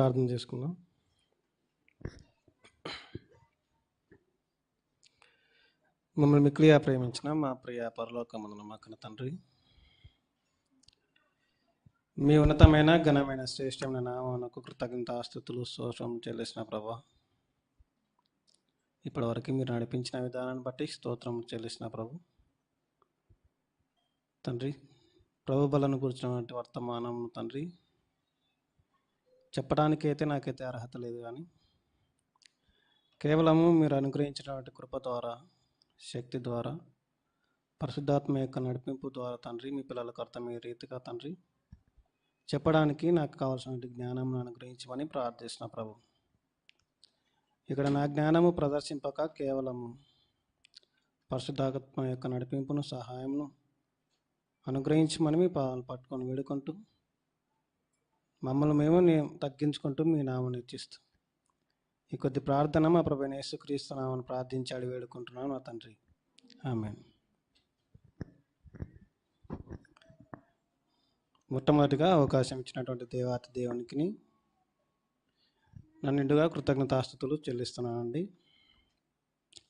ప్రార్థన చేసుకుందాం. మమ్మల్ని మిక్లియా ప్రేమించిన మా ప్రియ పరలోకమందున మా తండ్రి మీ ఉన్నతమైన ఘనమైన శ్రేష్టమైన నామకు కృతజ్ఞత ఆస్తుతులు స్తోత్రం చెల్లిసిన ప్రభా. ఇప్పటివరకు మీరు నడిపించిన విధానాన్ని బట్టి స్తోత్రం చెల్లిసిన ప్రభు. తండ్రి ప్రభు బలను కూర్చున్నటువంటి వర్తమానం తండ్రి చెప్పడానికైతే నాకైతే అర్హత లేదు కానీ కేవలము మీరు అనుగ్రహించినటువంటి కృప ద్వారా శక్తి ద్వారా పరిశుద్ధాత్మ యొక్క నడిపింపు ద్వారా తండ్రి మీ పిల్లలకు అర్థమయ్యే రీతిగా తండ్రి చెప్పడానికి నాకు కావాల్సినటువంటి జ్ఞానం అనుగ్రహించమని ప్రార్థిస్తున్న ప్రభు. ఇక్కడ నా జ్ఞానము ప్రదర్శింపక కేవలము పరిశుద్ధాత్మ యొక్క నడిపింపును సహాయమును అనుగ్రహించమని మీ పాదాలు పట్టుకొని వేడుకుంటూ మమ్మల్ని మేము తగ్గించుకుంటూ మీ నామని ఇచ్చిస్తూ ఈ కొద్ది ప్రార్థన మా ప్రభు యేసుక్రీస్తు నామని ప్రార్థించాడు వేడుకుంటున్నాను నా తండ్రి. ఆమె మొట్టమొదటిగా అవకాశం ఇచ్చినటువంటి దేవాత దేవునికి నన్నిండుగా కృతజ్ఞతాస్థుతులు చెల్లిస్తున్నానండి.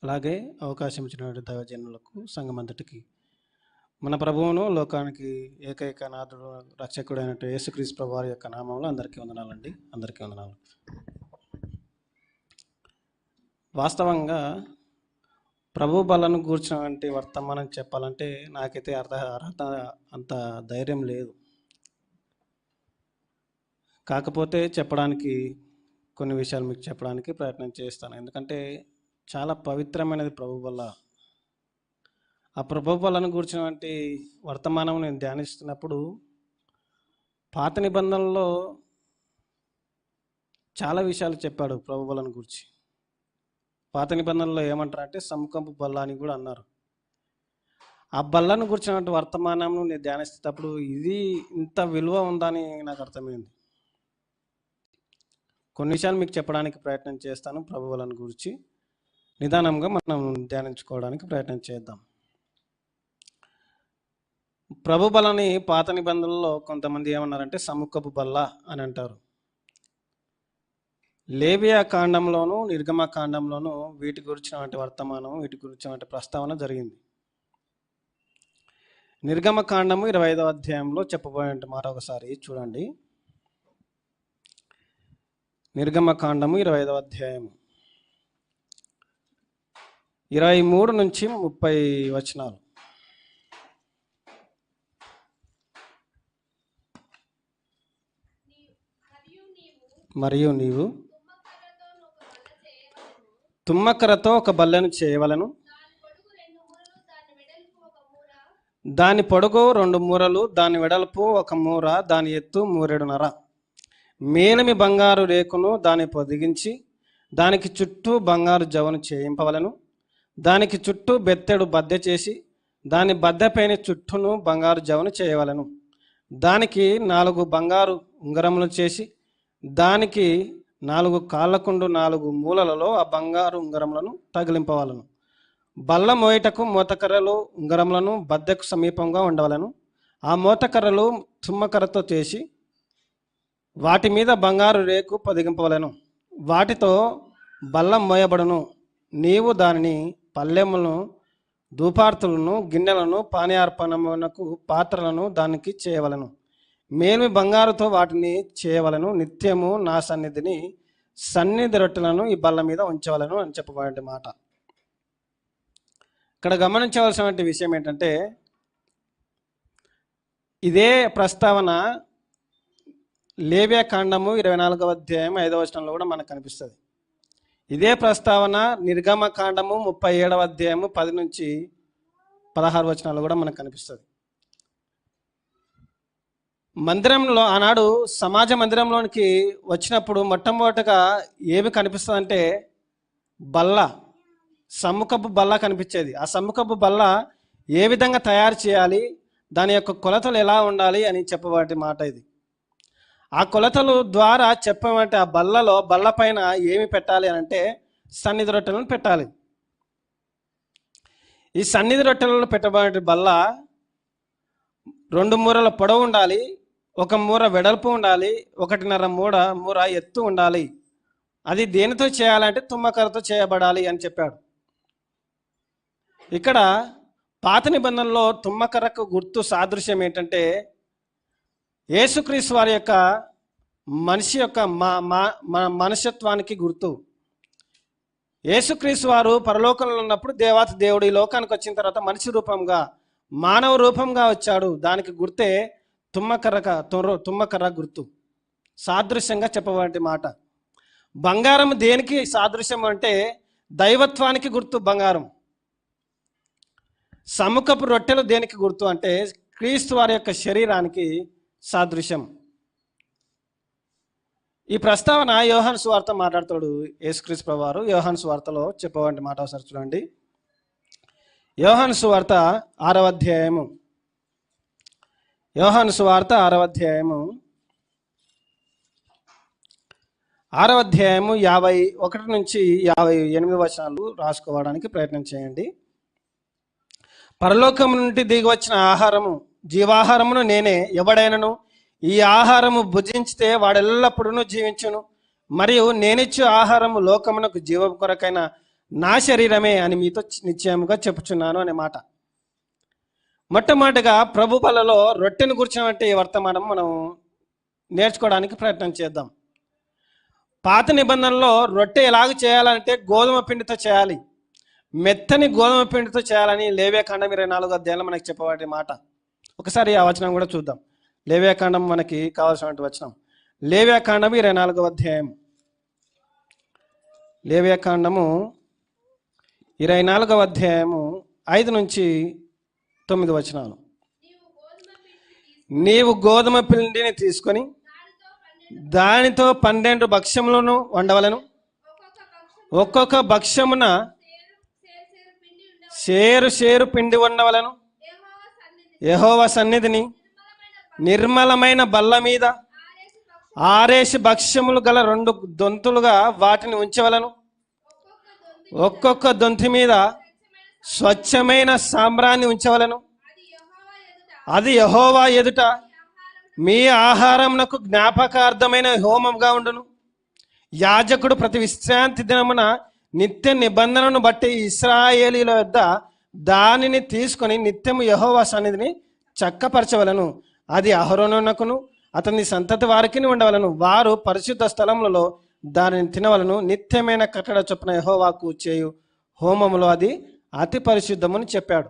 అలాగే అవకాశం ఇచ్చినటువంటి దైవజనులకు సంఘమంతటికి మన ప్రభువును లోకానికి ఏకైక నాథుడు రక్షకుడైన యేసుక్రీస్తు ప్రభు వారి యొక్క నామంలో అందరికీ వందనాలండి. అందరికీ వందనాలు. వాస్తవంగా ప్రభు బలను కూర్చున్నటువంటి వర్తమానం చెప్పాలంటే నాకైతే అర్థ అర్హత అంత ధైర్యం లేదు. కాకపోతే చెప్పడానికి కొన్ని విషయాలు మీకు చెప్పడానికి ప్రయత్నం చేస్తాను. ఎందుకంటే చాలా పవిత్రమైనది ప్రభు వల్ల ఆ ప్రభు వలన కూర్చున్నటువంటి వర్తమానం నేను ధ్యానిస్తున్నప్పుడు పాత నిబంధనలో చాలా విషయాలు చెప్పాడు ప్రభు వలన గురించి. పాత నిబంధనలో ఏమంటారు అంటే సముఖంపు బల్ల అని కూడా అన్నారు. ఆ బల్లను కూర్చున్నటువంటి వర్తమానం నేను ధ్యానిస్తున్నప్పుడు ఇది ఇంత విలువ ఉందని నాకు అర్థమైంది. కొన్ని విషయాలు మీకు చెప్పడానికి ప్రయత్నం చేస్తాను ప్రభు వలన గురించి. నిదానంగా మనం ధ్యానించుకోవడానికి ప్రయత్నం చేద్దాం. ప్రభు బలని పాత నిబంధనలో కొంతమంది ఏమన్నారంటే సముఖపు బల్ల అని అంటారు. లేబియా కాండంలోను నిర్గమ కాండంలోను వీటి గురించినటువంటి వర్తమానం వీటి గురించినటువంటి ప్రస్తావన జరిగింది. నిర్గమ కాండము ఇరవై ఐదవ అధ్యాయంలో చెప్పబోయే మరొకసారి చూడండి. నిర్గమ కాండము ఇరవై ఐదవ అధ్యాయము. ఇరవై మూడు నుంచి ముప్పై వచనాలు. మరియు నీవు తుమ్మకరతో ఒక బల్లెను చేయవలను. దాని పొడుగు రెండు మూరలు దాని వెడల్పు ఒక మూర దాని ఎత్తు మూరెడునర మేలిమి బంగారు రేకును దాని పొదిగించి దానికి చుట్టూ బంగారు జవను చేయింపవలను. దానికి చుట్టూ బెత్తెడు బద్దె చేసి దాని బద్దెపైన చుట్టూను బంగారు జవను చేయవలను. దానికి నాలుగు బంగారు ఉంగరములు చేసి దానికి నాలుగు కాళ్ళకుండు నాలుగు మూలలలో ఆ బంగారు ఉంగరములను తగిలింపవలను. బల్ల మోయటకు మూతకర్రలు ఉంగరములను బద్దెకు సమీపంగా ఉండవలను. ఆ మూతకర్రలు తుమ్మకర్రతో చేసి వాటి మీద బంగారు రేకు పొదిగింపవలను. వాటితో బల్లం మోయబడును. నీవు దానిని పల్లెములను ధూపార్తులను గిన్నెలను పానీయార్పణమునకు పాత్రలను దానికి చేయవలను. మేలిమి బంగారుతో వాటిని చేయవలను నిత్యము నా సన్నిధిని సన్నిధి రొట్టెలను ఈ బల్ల మీద ఉంచవలను అని చెప్పబడే మాట. ఇక్కడ గమనించవలసినటువంటి విషయం ఏంటంటే ఇదే ప్రస్తావన లేవ్య కాండము ఇరవై నాలుగవ అధ్యాయం ఐదవ వచనంలో కూడా మనకు కనిపిస్తుంది. ఇదే ప్రస్తావన నిర్గమ కాండము ముప్పై ఏడవ అధ్యాయము పది నుంచి పదహారు వచనాలు కూడా మనకు కనిపిస్తుంది. మందిరంలో ఆనాడు సమాజ మందిరంలోనికి వచ్చినప్పుడు మొట్టమొదటగా ఏమి కనిపిస్తుందంటే బల్ల సమ్ముకపు బల్ల కనిపించేది. ఆ సమ్ముకపు బల్ల ఏ విధంగా తయారు చేయాలి దాని యొక్క కొలతలు ఎలా ఉండాలి అని చెప్పబడే మాట ఇది. ఆ కొలతలు ద్వారా చెప్పమంటే ఆ బల్లలో బల్ల పైన ఏమి పెట్టాలి అని అంటే సన్నిధి రొట్టెలను పెట్టాలి. ఈ సన్నిధి రొట్టెలను పెట్టబడే బల్ల రెండు మూరల పొడవు ఉండాలి ఒక మూర వెడల్పు ఉండాలి ఒకటిన్నర మూడ మూర ఎత్తు ఉండాలి. అది దేనితో చేయాలంటే తుమ్మకరతో చేయబడాలి అని చెప్పాడు. ఇక్కడ పాత నిబంధనలో తుమ్మకర్రకు గుర్తు సాదృశ్యం ఏంటంటే యేసుక్రీస్తు వారి యొక్క మనిషి యొక్క మా మా- మన మనుష్యత్వానికి గుర్తు. యేసుక్రీస్తు వారు పరలోకంలో ఉన్నప్పుడు దేవాతి దేవుడు ఈ లోకానికి వచ్చిన తర్వాత మనిషి రూపంగా మానవ రూపంగా వచ్చాడు. దానికి గుర్తే తుమ్మకర్రక తుర్ర తుమ్మకర్ర గుర్తు. సాదృశ్యంగా చెప్పబడి మాట. బంగారం దేనికి సాదృశ్యం అంటే దైవత్వానికి గుర్తు బంగారం. సముఖపు రొట్టెలు దేనికి గుర్తు అంటే క్రీస్తు వారి యొక్క శరీరానికి సాదృశ్యం. ఈ ప్రస్తావన యోహాన్ సువార్త మాట్లాడతాడు యేసుక్రీస్ ప్రభువారు. యోహన్ యోహాన్ సువార్తలో చెప్పవంటి మాట ఒకసారి చూడండి. యోహాన్ సువార్త ఆరవ అధ్యాయము. యోహాను సువార్త ఆరవ అధ్యాయము ఆరవ అధ్యాయము యాభై ఒకటి నుంచి యాభై ఎనిమిది వచనాలు రాసుకోవడానికి ప్రయత్నం చేయండి. పరలోకం నుండి దిగి వచ్చిన ఆహారము జీవాహారమును నేనే ఎవడైనను? ఈ ఆహారము భుజించితే వాడెల్లప్పుడూ జీవించును. మరియు నేనిచ్చు ఆహారము లోకమునకు జీవ కొరకైన నా శరీరమే అని మీతో నిశ్చయముగా చెప్పుచున్నాను అనే మాట. మొట్టమొదటిగా ప్రభు బలలో రొట్టెను కూర్చున్నట్టు ఈ వర్తమానం మనం నేర్చుకోవడానికి ప్రయత్నం చేద్దాం. పాత నిబంధనలో రొట్టె ఎలాగ చేయాలంటే గోధుమ పిండితో చేయాలి. మెత్తని గోధుమ పిండితో చేయాలని లేవేకాండం ఇరవై నాలుగు అధ్యాయంలో మనకి చెప్పబడే మాట. ఒకసారి ఆ వచనం కూడా చూద్దాం. లేవేకాండం మనకి కావాల్సినటువంటి వచనం. లేవ్యాకాండం ఇరవై నాలుగవ అధ్యాయం. లేవ్యాకాండము ఇరవై నాలుగవ అధ్యాయము ఐదు నుంచి తొమ్మిది వచనాలు. నీవు గోధుమ పిండిని తీసుకొని దానితో పన్నెండు భక్ష్యములను వండవలను. ఒక్కొక్క భక్ష్యమున షేరు షేరు పిండి వండవలను. యహోవ సన్నిధిని నిర్మలమైన బల్ల మీద ఆరేసి భక్ష్యములు గల రెండు దొంతులుగా వాటిని ఉంచవలను. ఒక్కొక్క దొంతి మీద స్వచ్ఛమైన సాంబ్రాన్ని ఉంచవలను. అది యహోవా ఎదుట మీ ఆహారంనకు జ్ఞాపకార్థమైన హోమంగా ఉండును. యాజకుడు ప్రతి విశ్రాంతి దినమున నిత్య నిబంధనను బట్టి ఇస్రాయేలీల వద్ద దానిని తీసుకొని నిత్యము యహోవా సన్నిధిని చక్కపరచవలను. అది అహరోనునకును అతని సంతతి వారికి ఉండవలను. వారు పరిశుద్ధ స్థలములలో దానిని తినవలను. నిత్యమైన కట్టడ చొప్పున యహోవాకు చేయు హోమములో అది అతి పరిశుద్ధమని చెప్పాడు.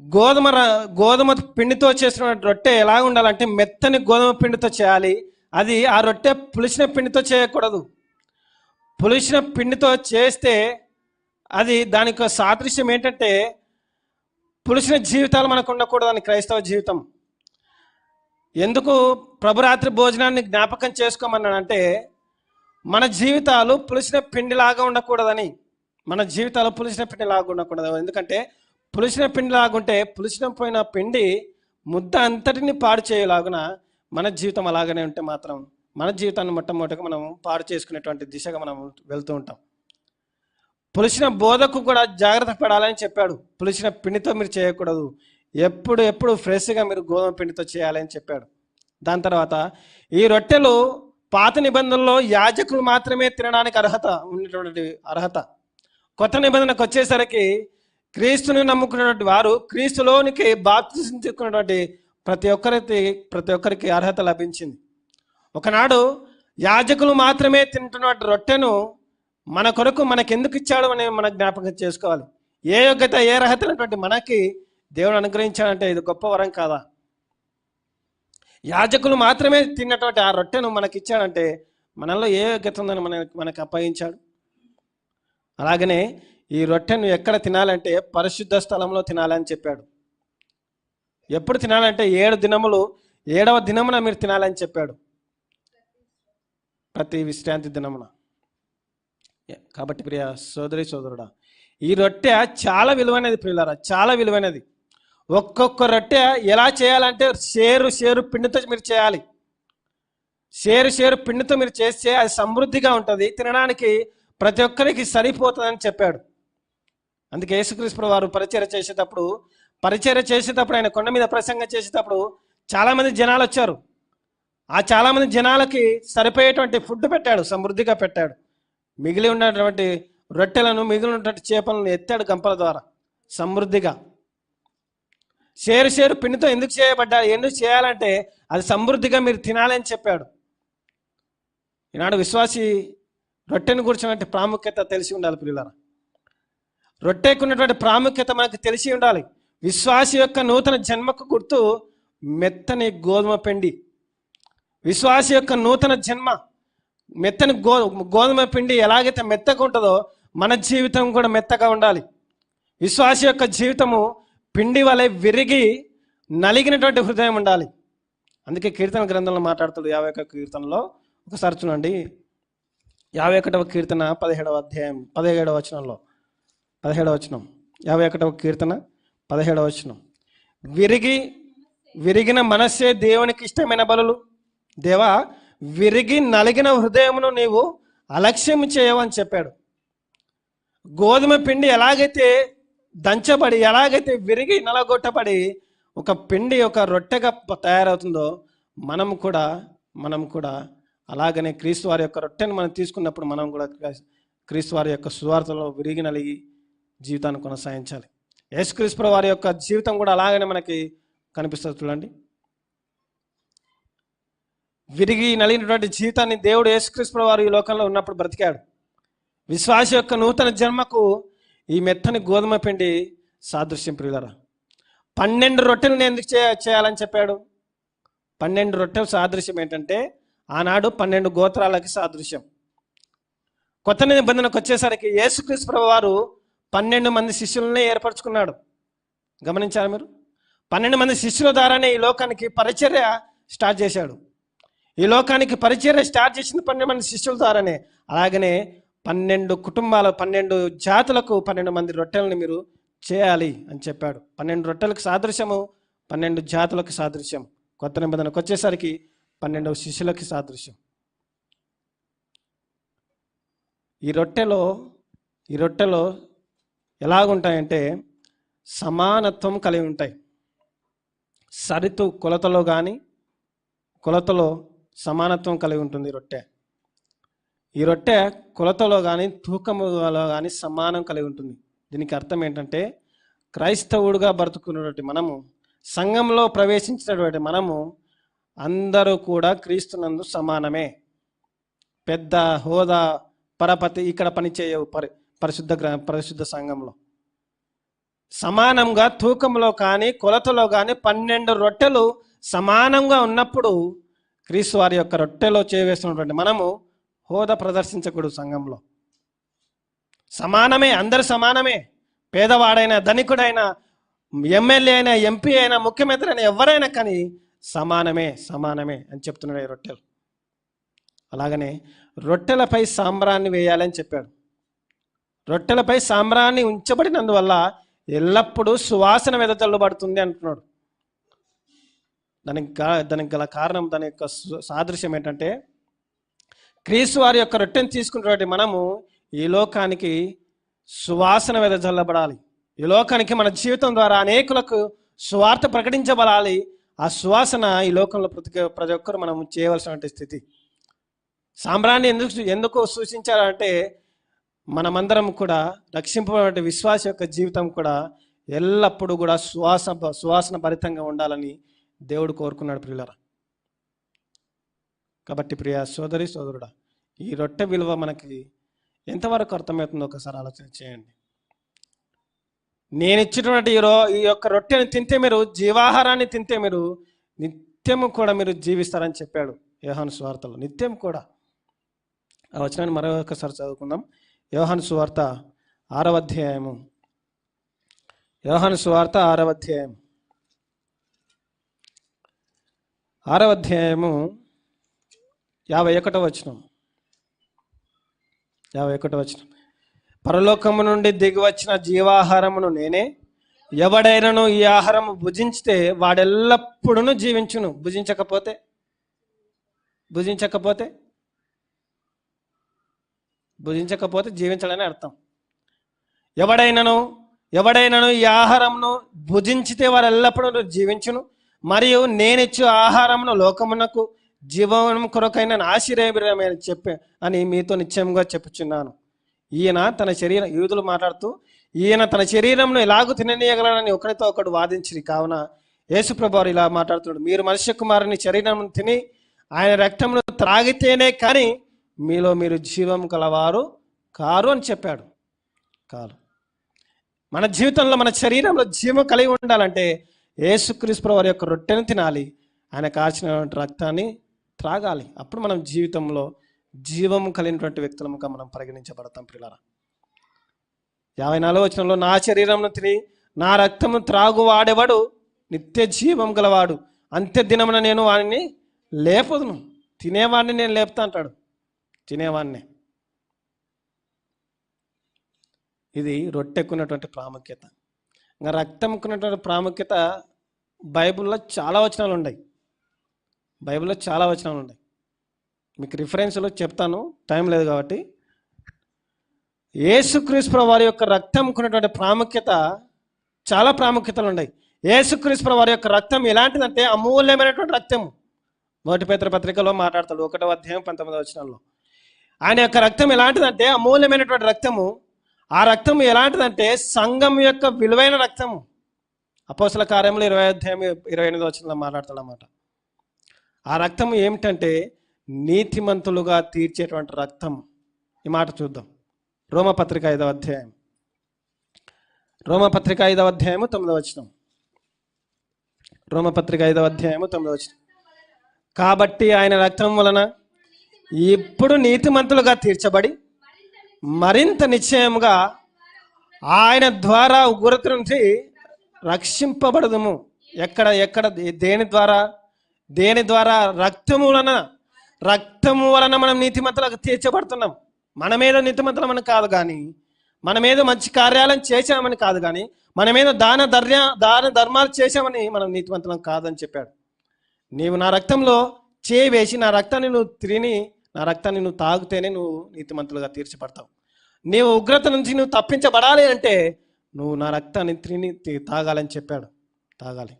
గోధుమ ర- గోధుమ పిండితో చేసిన రొట్టె ఎలా ఉండాలంటే మెత్తని గోధుమ పిండితో చేయాలి. అది ఆ రొట్టె పులిసిన పిండితో చేయకూడదు. పులిసిన పిండితో చేస్తే అది దానికి సాదృశ్యం ఏంటంటే పులిసిన జీవితాలు మనకు ఉండకూడదని క్రైస్తవ జీవితం. ఎందుకు ప్రభురాత్రి భోజనాన్ని జ్ఞాపకం చేసుకోమన్నానంటే మన జీవితాలు పులిసిన పిండిలాగా ఉండకూడదని. మన జీవితాలు పులిసిన పిండి లాగుండకూడదు ఎందుకంటే పులిసిన పిండి లాగుంటే పులిసిన పోయిన పిండి ముద్ద అంతటిని పాడు చేయలాగున మన జీవితం అలాగనే ఉంటే మాత్రం మన జీవితాన్ని మొట్టమొదటిగా మనం పాడు చేసుకునేటువంటి దిశగా మనం వెళ్తూ ఉంటాం. పులిసిన బోధకు కూడా జాగ్రత్త పడాలని చెప్పాడు. పులిసిన పిండితో మీరు చేయకూడదు. ఎప్పుడు ఎప్పుడు ఫ్రెష్గా మీరు గోధుమ పిండితో చేయాలని చెప్పాడు. దాని తర్వాత ఈ రొట్టెలు పాత నిబంధనలో యాజకులు మాత్రమే తినడానికి అర్హత ఉన్నటువంటి అర్హత. కొత్త నిబంధనకు వచ్చేసరికి క్రీస్తుని నమ్ముకున్నటువంటి వారు క్రీస్తులోనికి బాప్తిసం ప్రతి ఒక్కరికి ప్రతి ఒక్కరికి అర్హత లభించింది. ఒకనాడు యాజకులు మాత్రమే తింటున్నటువంటి రొట్టెను మన కొరకు మనకెందుకు ఇచ్చాడు అని మన జ్ఞాపకం చేసుకోవాలి. ఏ యోగ్యత ఏ అర్హత ఉన్నటువంటి మనకి దేవుడు అనుగ్రహించాడంటే ఇది గొప్ప వరం కాదా? యాజకులు మాత్రమే తిన్నటువంటి ఆ రొట్టెను మనకి ఇచ్చాడంటే మనలో ఏ యోగ్యత ఉందని మన మనకు అప్పగించాడు. అలాగనే ఈ రొట్టెను ఎక్కడ తినాలంటే పరిశుద్ధ స్థలంలో తినాలని చెప్పాడు. ఎప్పుడు తినాలంటే ఏడు దినములు ఏడవ దినమున మీరు తినాలని చెప్పాడు. ప్రతి విశ్రాంతి దినమున. కాబట్టి ప్రియ సోదరి సోదరుడా ఈ రొట్టె చాలా విలువైనది ప్రియులారా చాలా విలువైనది. ఒక్కొక్క రొట్టె ఎలా చేయాలంటే షేరు షేరు పిండితో మీరు చేయాలి. షేరు షేరు పిండితో మీరు చేస్తే అది సమృద్ధిగా ఉంటుంది. తినడానికి ప్రతి ఒక్కరికి సరిపోతుందని చెప్పాడు. అందుకే యేసుక్రీస్తు వారు పరిచయం చేసేటప్పుడు పరిచయ చేసేటప్పుడు ఆయన కొండ మీద ప్రసంగం చేసేటప్పుడు చాలామంది జనాలు వచ్చారు. ఆ చాలామంది జనాలకి సరిపోయేటువంటి ఫుడ్ పెట్టాడు సమృద్ధిగా పెట్టాడు. మిగిలి ఉన్నటువంటి రొట్టెలను మిగిలి ఉన్నటువంటి చేపలను ఎత్తాడు గంపల ద్వారా సమృద్ధిగా. షేరు షేరు పిండితో ఎందుకు చేయబడ్డారు ఎందుకు చేయాలంటే అది సమృద్ధిగా మీరు తినాలని చెప్పాడు. ఈనాడు విశ్వాసి రొట్టెను కూర్చున్నటువంటి ప్రాముఖ్యత తెలిసి ఉండాలి పిల్లల రొట్టెకున్నటువంటి ప్రాముఖ్యత మనకు తెలిసి ఉండాలి. విశ్వాసి యొక్క నూతన జన్మకు గుర్తు మెత్తని గోధుమ పిండి. విశ్వాసి యొక్క నూతన జన్మ మెత్తని గో గోధుమ పిండి ఎలాగైతే మెత్తగా ఉంటుందో మన జీవితం కూడా మెత్తగా ఉండాలి. విశ్వాసి యొక్క జీవితము పిండి వలె విరిగి నలిగినటువంటి హృదయం ఉండాలి. అందుకే కీర్తన గ్రంథంలో మాట్లాడుతాడు యాభై ఒక్క కీర్తనలో. ఒకసారి చూడండి. యాభై ఒకటవ కీర్తన పదిహేడవ అధ్యాయం పదిహేడవ వచనంలో. పదిహేడవ వచనం. యాభై ఒకటవ కీర్తన పదిహేడవ వచనం. విరిగి విరిగిన మనస్సే దేవునికి ఇష్టమైన బలులు. దేవా విరిగి నలిగిన హృదయమును నీవు అలక్ష్యం చేయవని చెప్పాడు. గోధుమ పిండి ఎలాగైతే దంచబడి ఎలాగైతే విరిగి నలగొట్టబడి ఒక పిండి ఒక రొట్టెగా తయారవుతుందో మనం కూడా మనం కూడా అలాగనే క్రీస్తు వారి యొక్క రొట్టెను మనం తీసుకున్నప్పుడు మనం కూడా క్రీస్తు వారి యొక్క సువార్తలో విరిగి నలిగి జీవితాన్ని కొనసాగించాలి. యేసుక్రీస్తు వారి యొక్క జీవితం కూడా అలాగనే మనకి కనిపిస్తుంది చూడండి. విరిగి నలిగినటువంటి జీవితాన్ని దేవుడు యేసుక్రీస్తు వారు ఈ లోకంలో ఉన్నప్పుడు బ్రతికాడు. విశ్వాస యొక్క నూతన జన్మకు ఈ మెత్తని గోధుమ పిండి సాదృశ్యం ప్రియులరా. పన్నెండు రొట్టెలను ఎందుకు చే చేయాలని చెప్పాడు? పన్నెండు రొట్టెల సాదృశ్యం ఏంటంటే ఆనాడు పన్నెండు గోత్రాలకి సాదృశ్యం. కొత్త నిబంధనకు వచ్చేసరికి యేసుక్రీస్తు ప్రభు వారు పన్నెండు మంది శిష్యులనే ఏర్పరచుకున్నాడు. గమనించారా మీరు? పన్నెండు మంది శిష్యుల ద్వారానే ఈ లోకానికి పరిచర్య స్టార్ట్ చేశాడు. ఈ లోకానికి పరిచర్య స్టార్ట్ చేసింది పన్నెండు మంది శిష్యుల ద్వారానే. అలాగనే పన్నెండు కుటుంబాల పన్నెండు జాతులకు పన్నెండు మంది రొట్టెలను మీరు చేయాలి అని చెప్పాడు. పన్నెండు రొట్టెలకు సాదృశ్యము పన్నెండు జాతులకు సాదృశ్యం. కొత్త నిబంధనకు వచ్చేసరికి పన్నెండవ శిష్యులకి సాదృశ్యం. ఈ రొట్టెలో ఈ రొట్టెలో ఎలాగుంటాయంటే సమానత్వం కలిగి ఉంటాయి. సరితు కొలతలో కానీ కొలతలో సమానత్వం కలిగి ఉంటుంది రొట్టె. ఈ రొట్టె కొలతలో కానీ తూకములో కానీ సమానం కలిగి ఉంటుంది. దీనికి అర్థం ఏంటంటే క్రైస్తవుడుగా బ్రతుకున్నటువంటి మనము సంఘంలో ప్రవేశించినటువంటి మనము అందరూ కూడా క్రీస్తునందు సమానమే. పెద్ద హోదా పరపతి ఇక్కడ పనిచేయవు పరి పరిశుద్ధ గ్ర పరిశుద్ధ సంఘంలో. సమానంగా తూకంలో కానీ కొలతలో కానీ పన్నెండు రొట్టెలు సమానంగా ఉన్నప్పుడు క్రీస్తు వారి యొక్క రొట్టెలో చేవేస్తున్నటువంటి మనము హోదా ప్రదర్శించకూడదు సంఘంలో. సమానమే అందరు సమానమే. పేదవాడైనా ధనికుడైనా ఎమ్మెల్యే అయినా ఎంపీ అయినా ముఖ్యమంత్రి అయినా ఎవరైనా కానీ సమానమే సమానమే అని చెప్తున్నాడు ఈ రొట్టెలు. అలాగనే రొట్టెలపై సాంబ్రాన్ని వేయాలని చెప్పాడు. రొట్టెలపై సాంబ్రాన్ని ఉంచబడినందువల్ల ఎల్లప్పుడూ సువాసన వెదజల్లబడుతుంది అంటున్నాడు. దానికి దానికి గల కారణం దాని యొక్క సు- సాదృశ్యం ఏంటంటే క్రీస్తు వారి యొక్క రొట్టెను తీసుకున్నటువంటి మనము ఈ లోకానికి సువాసన వెదజల్లబడాలి ఈ లోకానికి మన జీవితం ద్వారా అనేకులకు సువార్త ప్రకటించబడాలి. ఆ సువాసన ఈ లోకంలో ప్రతి ప్రతి ఒక్కరు మనం చేయవలసినటువంటి స్థితి. సాంబ్రాన్ని ఎందుకు ఎందుకు సూచించాలంటే మనమందరం కూడా రక్షింపబడిన విశ్వాస యొక్క జీవితం కూడా ఎల్లప్పుడూ కూడా సువాస సువాసన భరితంగా ఉండాలని దేవుడు కోరుకున్నాడు ప్రియులరా. కాబట్టి ప్రియ సోదరి సోదరుడా ఈ రొట్టె విలువ మనకి ఎంతవరకు అర్థమవుతుందో ఒకసారి ఆలోచన చేయండి. నేను ఇచ్చినటువంటి ఈ రో ఈ యొక్క రొట్టెని తింటే మీరు జీవాహారాన్ని తింటే మీరు నిత్యము కూడా మీరు జీవిస్తారని చెప్పాడు యోహాను సువార్తలో. నిత్యం కూడా. ఆ వచనాన్ని మరొకసారి చదువుకుందాం. యోహాను సువార్త ఆరవ అధ్యాయము. యోహాను సువార్త ఆరవ అధ్యాయం ఆరవ అధ్యాయము యాభై ఒకటో వచనం. యాభై ఒకటో వచనం. పరలోకము నుండి దిగివచ్చిన జీవాహారమును నేనే. ఎవడైనను ఈ ఆహారము భుజించితే వాడెల్లప్పుడూ జీవించును. భుజించకపోతే? భుజించకపోతే? భుజించకపోతే జీవించడని అర్థం. ఎవడైనను ఎవడైనను ఈ ఆహారంను భుజించితే వారు ఎల్లప్పుడూ జీవించును. మరియు నేనిచ్చు ఆహారమును లోకమునకు జీవనం కొరకైన ఆశీర్వమైన చెప్పే అని మీతో నిశ్చయంగా చెప్పుచున్నాను. ఈయన తన శరీరం యూదులు మాట్లాడుతూ ఈయన తన శరీరంను ఎలాగూ తిననీయగలనని ఒకరితో ఒకడు వాదించింది కావున యేసుప్రభువారు ఇలా మాట్లాడుతున్నాడు. మీరు మనుష్య కుమారుని శరీరం తిని ఆయన రక్తమును త్రాగితేనే కానీ మీలో మీరు జీవం కలవారు కారు అని చెప్పాడు. కారు. మన జీవితంలో మన శరీరంలో జీవం కలిగి ఉండాలంటే యేసుక్రీస్తు వారి యొక్క రొట్టెను తినాలి. ఆయన కాల్చినటువంటి రక్తాన్ని త్రాగాలి. అప్పుడు మనం జీవితంలో జీవం కలిగినటువంటి వ్యక్తులముగా మనం పరిగణించబడతాం పిల్లరా యాభై నాలుగు వచనంలో నా శరీరంను తిని నా రక్తము త్రాగు వాడేవాడు నిత్య జీవం గలవాడు. అంత్య దినమున నేను వాడిని లేపదును. తినేవాడిని నేను లేపుతా అంటాడు. తినేవాడినే ఇది రొట్టెక్కున్నటువంటి ప్రాముఖ్యత. ఇంకా రక్తంకున్నటువంటి ప్రాముఖ్యత బైబిల్లో చాలా వచనాలు ఉన్నాయి బైబిల్లో చాలా వచనాలు ఉన్నాయి మీకు రిఫరెన్స్లో చెప్తాను. టైం లేదు కాబట్టి. యేసుక్రీస్తు వారి యొక్క రక్తంకున్నటువంటి ప్రాముఖ్యత చాలా ప్రాముఖ్యతలు ఉన్నాయి. యేసుక్రీస్తు వారి యొక్క రక్తం ఎలాంటిదంటే అమూల్యమైనటువంటి రక్తము. మొదటి పేత్ర పత్రికలో మాట్లాడతాడు ఒకటో అధ్యాయం పంతొమ్మిదవ వచనంలో. ఆయన యొక్క రక్తం ఎలాంటిదంటే అమూల్యమైనటువంటి రక్తము. ఆ రక్తం ఎలాంటిదంటే సంఘం యొక్క విలువైన రక్తము. అపోసల కార్యంలో ఇరవై అధ్యాయం ఇరవై ఎనిమిది వచనంలో మాట్లాడతాడన్నమాట. ఆ రక్తం ఏమిటంటే నీతిమంతులుగా తీర్చేటువంటి రక్తం. ఈ మాట చూద్దాం. రోమపత్రిక ఐదవ అధ్యాయం. రోమపత్రిక ఐదవ అధ్యాయము తొమ్మిదవ వచనం. రోమపత్రిక ఐదవ అధ్యాయము తొమ్మిదవ వచనం. కాబట్టి ఆయన రక్తం వలన ఇప్పుడు నీతిమంతులుగా తీర్చబడి మరింత నిశ్చయముగా ఆయన ద్వారా ఉగ్రత నుంచి రక్షింపబడదుము. ఎక్కడ ఎక్కడ దేని ద్వారా? దేని ద్వారా? రక్తము వలన రక్తము వలన మనం నీతిమంతులకు తీర్చబడుతున్నాం. మనమేదో నీతిమంతులమని కాదు కానీ మనమేదో మంచి కార్యాలను చేశామని కాదు కానీ మనమేదో దాన ధర్య దాన ధర్మాలు చేశామని మనం నీతిమంతులం కాదని చెప్పాడు. నీవు నా రక్తంలో చేయి వేసి నా రక్తాన్ని నువ్వు తిని నా రక్తాన్ని నువ్వు తాగితేనే నువ్వు నీతిమంతులుగా తీర్చబడతావు. నీవు ఉగ్రత నుంచి నువ్వు తప్పించబడాలి అంటే నువ్వు నా రక్తాన్ని తిని తి- తాగాలని చెప్పాడు. తాగాలి.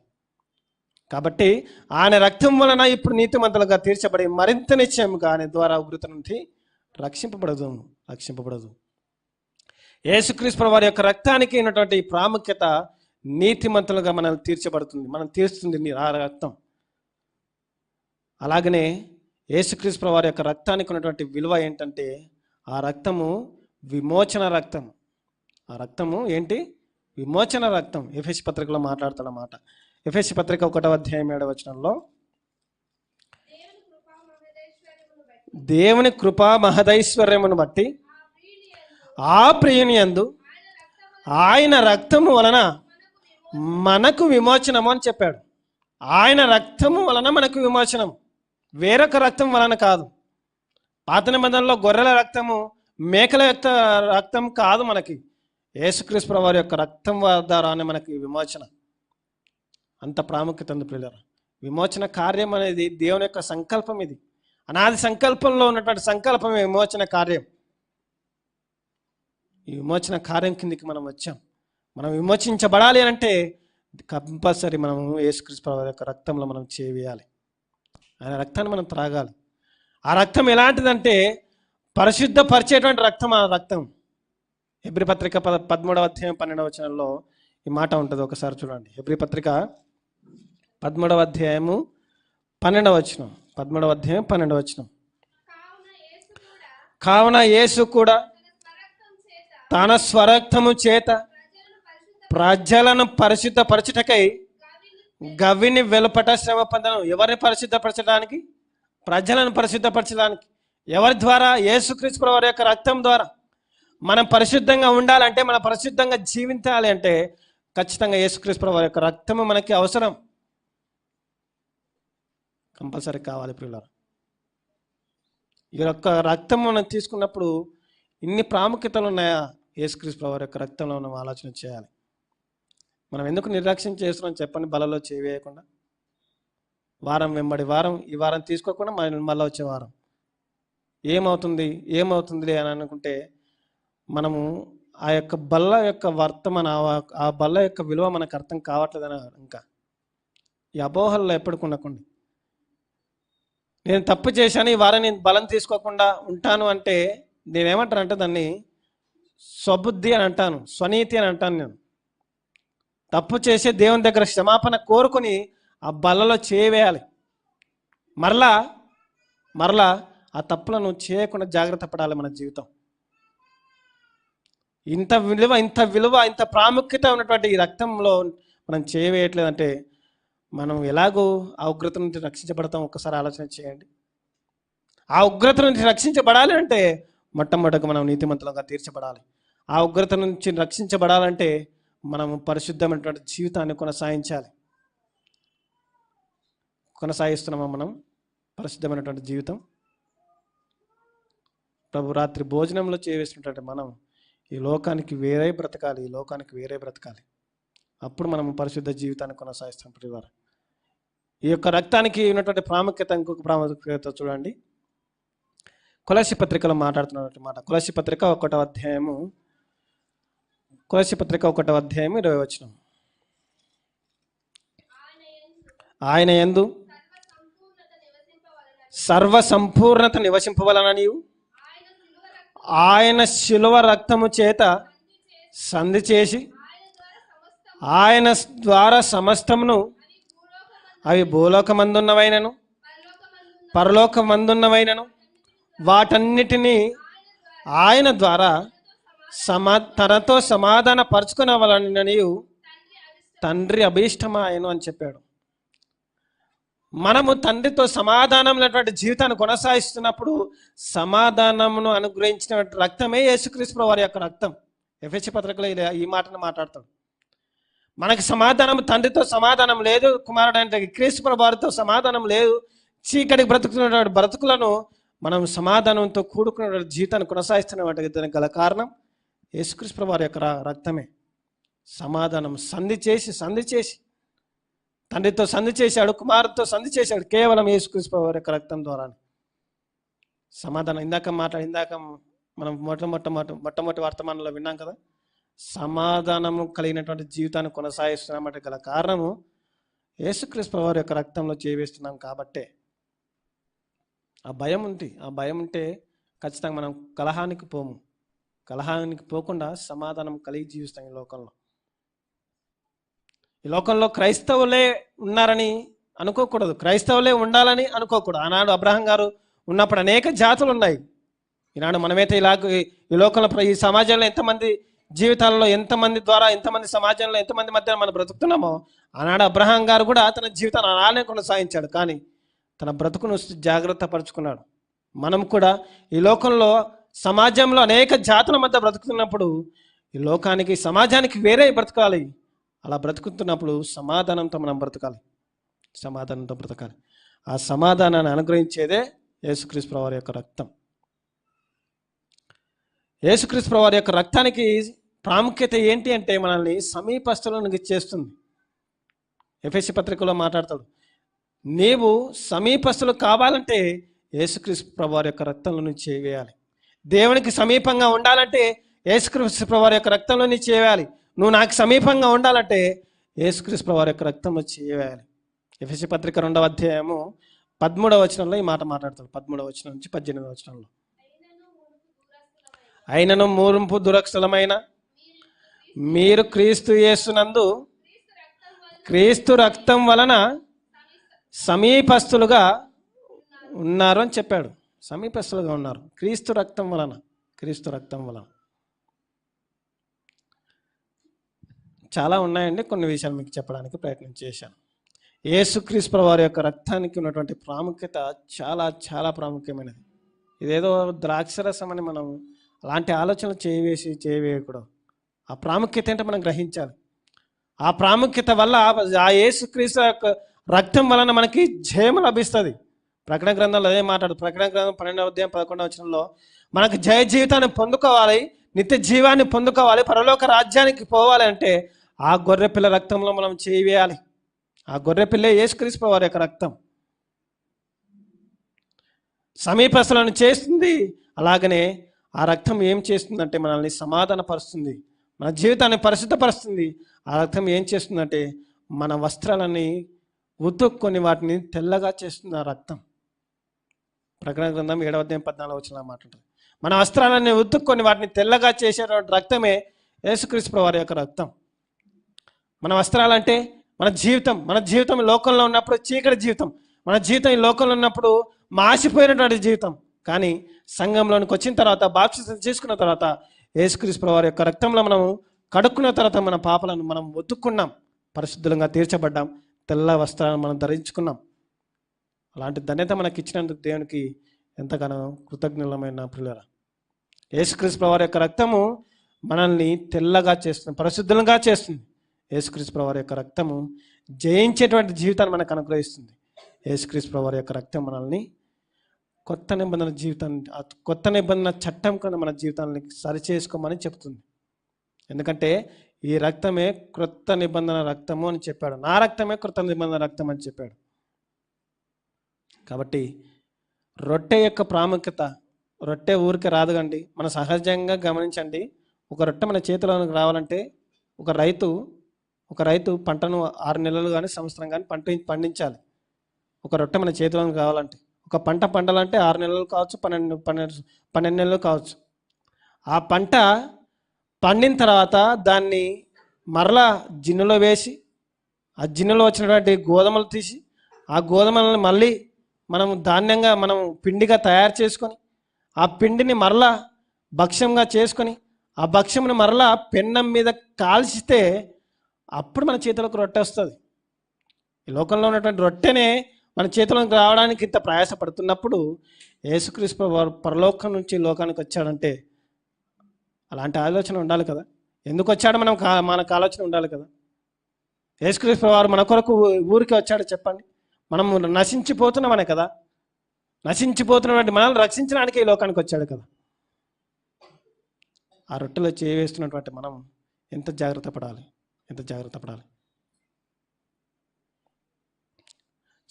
కాబట్టి ఆయన రక్తం వలన ఇప్పుడు నీతిమంతులుగా తీర్చబడి మరింత నిశ్చయంగా ఆయన ద్వారా ఉగ్రత నుండి రక్షింపబడదు రక్షింపబడదు. యేసుక్రీస్తు వారి యొక్క రక్తానికి ఉన్నటువంటి ప్రాముఖ్యత ప్రాముఖ్యత నీతిమంతులుగా మనల్ని తీర్చబడుతుంది మనం తీర్చుతుంది నీ- ఆ రక్తం. అలాగనే యేసుక్రీస్తు వారి యొక్క రక్తానికి ఉన్నటువంటి విలువ ఏంటంటే ఆ రక్తము విమోచన రక్తం ఆ రక్తము ఏంటి? విమోచన రక్తం. ఎఫ్ఎస్ పత్రికలో మాట్లాడుతున్నమాట ఎఫ్ఎస్సి పత్రిక ఒకటవ అధ్యాయం ఏడవ వచనంలో దేవుని కృపా మహదైశ్వర్యమును బట్టి ఆ ప్రియుని అందు ఆయన రక్తము వలన మనకు విమోచనము అని చెప్పాడు. ఆయన రక్తము వలన మనకు విమోచనం. వేరొక రక్తం వలన కాదు. పాత నిబంధనలో గొర్రెల రక్తము మేకల యొక్క రక్తం కాదు మనకి. యేసుక్రీస్తు వారి యొక్క రక్తం ద్వారానే మనకి విమోచన. అంత ప్రాముఖ్యత ఉంది పిల్లలు విమోచన కార్యం అనేది దేవుని యొక్క సంకల్పం ఇది. అనాది సంకల్పంలో ఉన్నటువంటి సంకల్పమే విమోచన కార్యం. ఈ విమోచన కార్యం కిందికి మనం వచ్చాం. మనం విమోచించబడాలి అంటే కంపల్సరీ మనం యేసుక్రీస్తు యొక్క రక్తంలో మనం చేయాలి ఆయన రక్తాన్ని మనం త్రాగాలి. ఆ రక్తం ఎలాంటిదంటే పరిశుద్ధపరిచేటువంటి రక్తం ఆ రక్తం. హెబ్రి పత్రిక పద పదమూడవ అధ్యాయం పన్నెండవ వచనంలో ఈ మాట ఉంటుంది. ఒకసారి చూడండి. హెబ్రి పత్రిక పదమూడవ అధ్యాయము పన్నెండవ వచనం. పదమూడవ అధ్యాయం పన్నెండవ వచనం. కావున యేసు కూడా తన స్వరక్తము చేత ప్రజలను పరిశుద్ధపరచుటకై గవిని వెలుపట శ్రమ పొందడం ఎవరిని పరిశుద్ధపరచడానికి? ప్రజలను పరిశుద్ధపరచడానికి. ఎవరి ద్వారా? యేసుక్రీస్తు వారి యొక్క రక్తం ద్వారా. మనం పరిశుద్ధంగా ఉండాలంటే మనం పరిశుద్ధంగా జీవించాలి అంటే ఖచ్చితంగా యేసుక్రీస్తు వారి యొక్క రక్తము మనకి అవసరం. కంపల్సరీ కావాలి ప్రియులారా. ఈ యొక్క రక్తం మనం తీసుకున్నప్పుడు ఇన్ని ప్రాముఖ్యతలు ఉన్నాయా? యేసుక్రీస్తు వారి యొక్క రక్తంలో మనం ఆలోచన చేయాలి. మనం ఎందుకు నిర్లక్ష్యం చేస్తున్నాం చెప్పండి బలలో చేయకుండా వారం వెంబడి వారం ఈ వారం తీసుకోకుండా మళ్ళీ మళ్ళీ వచ్చే వారం. ఏమవుతుంది? ఏమవుతుంది అని అనుకుంటే మనము ఆ యొక్క బల్ల యొక్క వర్తమాన ఆ- ఆ బల్ల యొక్క విలువ మనకు అర్థం కావట్లేదని ఇంకా. ఈ అపోహల్లో ఎప్పటికి ఉండకండి. నేను తప్పు చేశాను ఈ వారం నేను బలం తీసుకోకుండా ఉంటాను అంటే నేనేమంటానంటే దాన్ని స్వబుద్ధి అని అంటాను స్వనీతి అని అంటాను నేను. తప్పు చేసే దేవుని దగ్గర క్షమాపణ కోరుకొని ఆ బలలో చేయవేయాలి మరలా మరలా ఆ తప్పులను చేయకుండా జాగ్రత్త పడాలి మన జీవితం. ఇంత విలువ ఇంత విలువ ఇంత ప్రాముఖ్యత ఉన్నటువంటి ఈ రక్తంలో మనం చేయవేయట్లేదంటే మనం ఎలాగో ఆ ఉగ్రత నుంచి రక్షించబడతాం. ఒక్కసారి ఆలోచన చేయండి. ఆ ఉగ్రత నుంచి రక్షించబడాలి అంటే మొట్టమొదటిగా మనం నీతిమంతులుగా తీర్చబడాలి. ఆ ఉగ్రత నుంచి రక్షించబడాలంటే మనం పరిశుద్ధమైనటువంటి జీవితాన్ని కొనసాగించాలి. కొనసాగిస్తున్నామా మనం? పరిశుద్ధమైనటువంటి జీవితం. ప్రభు రాత్రి భోజనంలో చేవేసినటువంటి మనం ఈ లోకానికి వేరే బ్రతకాలి ఈ లోకానికి వేరే బ్రతకాలి. అప్పుడు మనం పరిశుద్ధ జీవితాన్ని కొనసాగిస్తాం ప్రతివారం ఈ యొక్క రక్తానికి ఉన్నటువంటి ప్రాముఖ్యత ఇంకొక ప్రాముఖ్యత చూడండి. కులసి పత్రికలో మాట్లాడుతున్నటువంటి మాట. కులసి పత్రిక ఒకటో అధ్యాయము. కులసి పత్రిక ఒకటో అధ్యాయము ఇరవై వచ్చిన ఆయన ఎందు సర్వ సంపూర్ణత నివసింపవలనని ఆయన శిలువ రక్తము చేత సంధి చేసి ఆయన ద్వారా సమస్తమును అవి భూలోకమందున్నవైనను పరలోకమందున్నవైనను వాటన్నిటినీ ఆయన ద్వారా సమా తనతో సమాధాన పరుచుకునవలనని తండ్రి అభీష్టమాయను అని చెప్పాడు. మనము తండ్రితో సమాధానమైనటువంటి జీవితాన్ని కొనసాగిస్తున్నప్పుడు సమాధానమును అనుగ్రహించినటువంటి రక్తమే యేసుక్రీస్తు వారి యొక్క రక్తం. ఎఫ్ఎస్సి పత్రికలో ఇలా ఈ మాటను మాట్లాడతాడు. మనకి సమాధానం తండ్రితో సమాధానం లేదు కుమారుడు అంటే వారితో సమాధానం లేదు. చీకటికి బ్రతుకుతున్నటువంటి బ్రతుకులను మనం సమాధానంతో కూడుకున్న జీవితాన్ని కొనసాగిస్తున్నటువంటి దానికి గల కారణం యేసుకృష్ణ వారి యొక్క రక్తమే. సమాధానం సంధి చేసి సంధి చేసి. తండ్రితో సంధి చేశాడు కుమారుడితో సంధి చేశాడు కేవలం యేసుకృష్ణ వారి యొక్క రక్తం ద్వారా సమాధానం ఇందాక మాట్లాడి ఇందాక మనం మొట్టమొట్ట మొట్టమొదటి వర్తమానంలో విన్నాం కదా? సమాధానము కలిగినటువంటి జీవితాన్ని కొనసాగిస్తున్నామంటే గల కారణము యేసుక్రీస్తు వారి యొక్క రక్తంలో చేవేస్తున్నాం కాబట్టే. ఆ భయం ఉంది. ఆ భయం ఉంటే ఖచ్చితంగా మనం కలహానికి పోము. కలహానికి పోకుండా సమాధానం కలిగి జీవిస్తాం ఈ లోకంలో. ఈ లోకంలో క్రైస్తవులే ఉన్నారని అనుకోకూడదు. క్రైస్తవులే ఉండాలని అనుకోకూడదు. ఆనాడు అబ్రహం గారు ఉన్నప్పుడు అనేక జాతులు ఉన్నాయి. ఈనాడు మనమైతే ఇలా ఈ లోకంలో ప్ర- ఈ సమాజంలో ఎంతమంది జీవితాల్లో ఎంతమంది ద్వారా ఎంతమంది సమాజంలో ఎంతమంది మధ్య మనం బ్రతుకుతున్నామో ఆనాడు అబ్రహాం గారు కూడా తన జీవితాన్ని అలానే కొనసాగించాడు. కానీ తన బ్రతుకును జాగ్రత్త పరుచుకున్నాడు. మనం కూడా ఈ లోకంలో సమాజంలో అనేక జాతుల మధ్య బ్రతుకుతున్నప్పుడు ఈ లోకానికి సమాజానికి వేరే బ్రతకాలి. అలా బ్రతుకుతున్నప్పుడు సమాధానంతో మనం బ్రతకాలి. సమాధానంతో బ్రతకాలి. ఆ సమాధానాన్ని అనుగ్రహించేదే యేసుక్రీస్తు వారి యొక్క రక్తం. యేసుక్రీస్తు వారి యొక్క రక్తానికి ప్రాముఖ్యత ఏంటి అంటే మనల్ని సమీపస్తులను చేస్తుంది ఎఫ్ఎస్సి పత్రికలో మాట్లాడతాడు. నీవు సమీపస్తులు కావాలంటే యేసుక్రీస్తు ప్రభువారి యొక్క రక్తంలో నుంచి చేయాలి దేవునికి సమీపంగా ఉండాలంటే యేసుక్రీస్తు ప్రభువారి యొక్క రక్తంలో నుంచి చేయాలి నువ్వు నాకు సమీపంగా ఉండాలంటే యేసుక్రీస్తు ప్రభువారి యొక్క రక్తంలో చేయాలి ఎఫ్ఎస్సి పత్రిక రెండవ అధ్యాయము పదమూడవ వచనంలో ఈ మాట మాట్లాడతాడు. పదమూడవ వచనం నుంచి పద్దెనిమిదవ వచనంలో. అయినను మూరింపు దురక్షలమైన. మీరు క్రీస్తు యేసునందు క్రీస్తు రక్తం వలన సమీపస్తులుగా ఉన్నారు అని చెప్పాడు. సమీపస్తులుగా ఉన్నారు. క్రీస్తు రక్తం వలన క్రీస్తు రక్తం వలన. చాలా ఉన్నాయండి కొన్ని విషయాలు మీకు చెప్పడానికి ప్రయత్నం చేశాను. యేసుక్రీస్తు వారి యొక్క రక్తానికి ఉన్నటువంటి ప్రాముఖ్యత చాలా చాలా ప్రాముఖ్యమైనది. ఇదేదో ద్రాక్షరసం అని మనం అలాంటి ఆలోచనలు చేయవేసి చేయవేయకూడదు ఆ ప్రాముఖ్యత ఏంటో మనం గ్రహించాలి. ఆ ప్రాముఖ్యత వల్ల ఆ యేసుక్రీస్తు యొక్క రక్తం వలన మనకి జయం లభిస్తుంది. ప్రకటన గ్రంథంలో అదే మాట్లాడు. ప్రకటన గ్రంథం పన్నెండవ అధ్యాయం పదకొండవ వచనంలో మనకు జయ జీవితాన్ని పొందుకోవాలి నిత్య జీవాన్ని పొందుకోవాలి పరలోక రాజ్యానికి పోవాలి అంటే ఆ గొర్రెపిల్ల రక్తంలో మనం చేయాలి ఆ గొర్రెపిల్లే యేసుక్రీస్తు వారి యొక్క రక్తం. సమీపస్తులను చేస్తుంది అలాగనే ఆ రక్తం ఏం చేస్తుందంటే మనల్ని సమాధానపరుస్తుంది. మన జీవితాన్ని పరిశుద్ధపరుస్తుంది. ఆ రక్తం ఏం చేస్తుందంటే మన వస్త్రాలని ఉతుక్కొని వాటిని తెల్లగా చేస్తుంది ఆ రక్తం. ప్రకటన గ్రంథం ఏడవ అధ్యాయం పద్నాలుగు వచ్చిన మాట్లాడుతుంది మన వస్త్రాలన్నీ ఉతుక్కొని వాటిని తెల్లగా చేసేటువంటి రక్తమే యేసుక్రీస్తు వారి యొక్క రక్తం. మన వస్త్రాలంటే మన జీవితం మన జీవితం లోకంలో ఉన్నప్పుడు చీకటి జీవితం. మన జీవితం ఈ లోకంలో ఉన్నప్పుడు మాసిపోయినటువంటి జీవితం. కానీ సంఘంలోనికి వచ్చిన తర్వాత బాప్సిసం చేసుకున్న తర్వాత యేసుక్రీస్తు వారి యొక్క రక్తంలో మనం కడుక్కున్న తర్వాత మన పాపలను మనం ఒత్తుకున్నాం. పరిశుద్ధంగా తీర్చబడ్డాం. తెల్ల వస్త్రాలను మనం ధరించుకున్నాం. అలాంటి ధన్యత మనకి ఇచ్చినందుకు దేవునికి ఎంతగానో కృతజ్ఞులమైన ప్రియులరా. యేసుక్రీస్తు వారి యొక్క రక్తము మనల్ని తెల్లగా చేస్తుంది పరిశుద్ధంగా చేస్తుంది. యేసుక్రీస్తు వారి యొక్క రక్తము జయించేటువంటి జీవితాన్ని మనకు అనుగ్రహిస్తుంది. యేసుక్రీస్తు వారి యొక్క రక్తం మనల్ని కొత్త నిబంధన జీవితాన్ని కొత్త నిబంధన చట్టం కన్నా మన జీవితాన్ని సరిచేసుకోమని చెప్తుంది. ఎందుకంటే ఈ రక్తమే క్రొత్త నిబంధన రక్తము అని చెప్పాడు. నా రక్తమే క్రొత్త నిబంధన రక్తం అని చెప్పాడు. కాబట్టి రొట్టె యొక్క ప్రాముఖ్యత రొట్టె ఊరికే రాదు కండి మన సహజంగా గమనించండి. ఒక రొట్టె మన చేతిలోనికి రావాలంటే ఒక రైతు ఒక రైతు పంటను ఆరు నెలలు కానీ సంవత్సరం కానీ పంట పండించాలి. ఒక రొట్టె మన చేతిలోనికి రావాలంటే ఒక పంట పండాలంటే ఆరు నెలలు కావచ్చు పన్నెండు పన్నెండు పన్నెండు నెలలు కావచ్చు. ఆ పంట పండిన తర్వాత దాన్ని మరలా జిన్నులో వేసి ఆ జిన్నులో వచ్చినటువంటి గోధుమలు తీసి ఆ గోధుమలను మళ్ళీ మనం ధాన్యంగా మనం పిండిగా తయారు చేసుకొని ఆ పిండిని మరలా భక్ష్యంగా చేసుకొని ఆ భక్ష్యంని మరలా పెన్నం మీద కాల్చితే అప్పుడు మన చేతులకు రొట్టె వస్తుంది. ఈ లోకంలో ఉన్నటువంటి రొట్టెనే మన చేతిలోకి రావడానికి ఇంత ప్రయాసపడుతున్నప్పుడు యేసుక్రీస్తు వారు పరలోకం నుంచి లోకానికి వచ్చాడంటే అలాంటి ఆలోచన ఉండాలి కదా? ఎందుకు వచ్చాడో మనం కా మనకు ఆలోచన ఉండాలి కదా? యేసుక్రీస్తు వారు మన కొరకు ఊరికి వచ్చాడు చెప్పండి. మనం నశించిపోతున్నామనే కదా? నశించిపోతున్నటువంటి మనల్ని రక్షించడానికి ఈ లోకానికి వచ్చాడు కదా? ఆ రొట్టెలో చేవేస్తున్నటువంటి మనం ఎంత జాగ్రత్త పడాలి? ఎంత జాగ్రత్త పడాలి?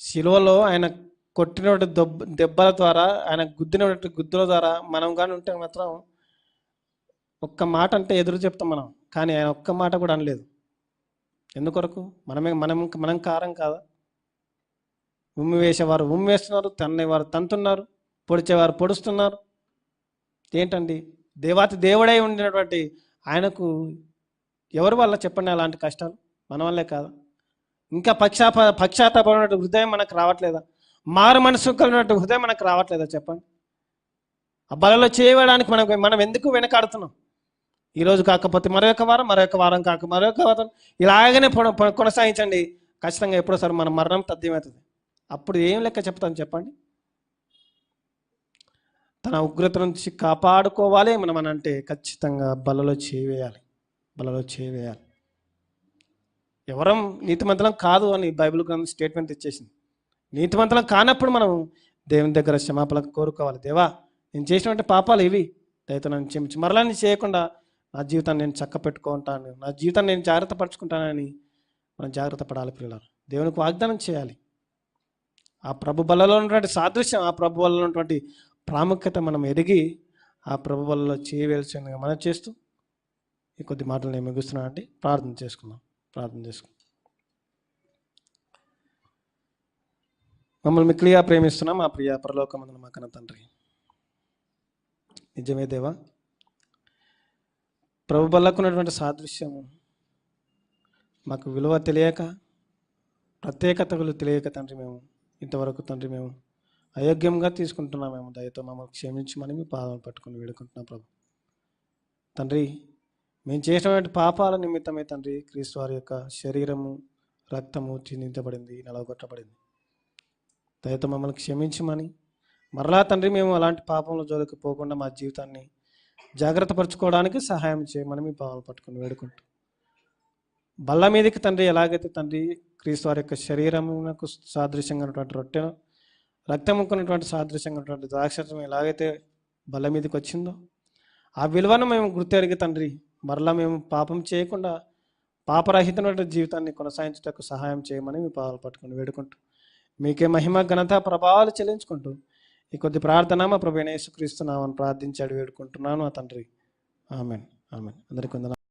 శిలువలో ఆయన కొట్టినటువంటి దెబ్బ దెబ్బల ద్వారా ఆయన గుద్దినటువంటి గుద్దుల ద్వారా మనం కానీ ఉంటే మాత్రం ఒక్క మాట అంటే ఎదురు చెప్తాం మనం. కానీ ఆయన ఒక్క మాట కూడా అనలేదు. ఎందుకొరకు? మనమే మనం మనం కారం కాదా? ఉమ్మి వేసేవారు ఉమ్మి వేస్తున్నారు తన్నేవారు తంతున్నారు పొడిచేవారు పొడుస్తున్నారు. ఏంటండి? దేవాతి దేవుడై ఉండినటువంటి ఆయనకు ఎవరి వల్ల చెప్పండి అలాంటి కష్టాలు? మన వల్లే కాదా? ఇంకా పక్షాప పక్షాతాపడినట్టు హృదయం మనకు రావట్లేదా? మారు మనసు కలిగినట్టు హృదయం మనకు రావట్లేదా చెప్పండి? ఆ బలలో చేయడానికి మనకు మనం ఎందుకు వెనకాడుతున్నాం? ఈరోజు కాకపోతే మరొక వారం మరొక వారం కాక మరొక వారం. ఇలాగనే కొనసాగించండి. ఖచ్చితంగా ఎప్పుడోసారి మన మరణం తథ్యమవుతుంది. అప్పుడు ఏం లెక్క చెప్తాను చెప్పండి? తన ఉగ్రత నుంచి కాపాడుకోవాలి మనం అని అంటే ఖచ్చితంగా బలలో చేవేయాలి బలలో చేవేయాలి ఎవరం నీతిమంతులం కాదు అని బైబిల్ గ్రంథం స్టేట్మెంట్ ఇచ్చేసింది. నీతిమంతులం కానప్పుడు మనం దేవుని దగ్గర క్షమాపణ కోరుకోవాలి. దేవా నేను చేసినటువంటి పాపాలు ఇవి. దయతో నన్ను క్షమించి. మరలా నేను చేయకుండా నా జీవితాన్ని నేను చక్క పెట్టుకుంటాను నా జీవితాన్ని నేను జాగ్రత్త పరుచుకుంటానని మనం జాగ్రత్త పడాలి పిల్లలు దేవునికి వాగ్దానం చేయాలి. ఆ ప్రభు బలలో ఉన్నటువంటి సాదృశ్యం ఆ ప్రభు వల్ల ఉన్నటువంటి ప్రాముఖ్యత మనం ఎరిగి ఆ ప్రభు వల్ల చేయవలసిందిగా మనం చేస్తూ ఈ కొద్ది మాటలు నేను ముగిస్తున్నాను అండి ప్రార్థన చేసుకుందాం. ప్రార్థన చేసుకుందాం. మమ్మల్ని మిక్లియా ప్రేమిస్తున్నాం. మా ప్రియ పరలోకమందున మా కన్న తండ్రి. నిజమే దేవా. ప్రభు బల్లకున్నటువంటి సాదృశ్యము మాకు విలువ తెలియక ప్రత్యేకతలు తెలియక తండ్రి మేము ఇంతవరకు తండ్రి మేము అయోగ్యంగా తీసుకుంటున్నాం మేము దయతో మమ్మల్ని క్షమించమని మీ పాదాలు పట్టుకుని వేడుకుంటున్నాం ప్రభు. తండ్రి మేము చేసినటువంటి పాపాల నిమిత్తమే తండ్రి క్రీస్తు వారి యొక్క శరీరము రక్తము చిందించబడింది నలగొట్టబడింది దయతో మమ్మల్ని క్షమించమని మరలా తండ్రి మేము అలాంటి పాపంలో జోలికి పోకుండా మా జీవితాన్ని జాగ్రత్త పరచుకోవడానికి సహాయం చేయమని మీ పావులు పట్టుకుని వేడుకుంటాం. బల్ల మీదకి తండ్రి ఎలాగైతే తండ్రి క్రీస్తు వారి యొక్క శరీరమునకు సాదృశ్యంగా ఉన్నటువంటి రొట్టెను రక్తముకున్నటువంటి సాదృశ్యంగా ఉన్నటువంటి ద్రాక్షం ఎలాగైతే బల్ల మీదకి వచ్చిందో ఆ విలువను మేము గుర్తెరిగి తండ్రి మరలా మేము పాపం చేయకుండా పాపరహితమైన జీవితాన్ని కొనసాగించుటకు సహాయం చేయమని మీ పాదాలు పట్టుకుని వేడుకుంటూ మీకే మహిమ ఘనత ప్రభావాలు చెల్లించుకుంటూ ఈ కొద్ది ప్రార్థన మా ప్రభు యేసుక్రీస్తు నామని ప్రార్థించాడు వేడుకుంటున్నాను. ఆ తండ్రి. ఆమెన్. ఆమెన్. అందరికీ కొందరు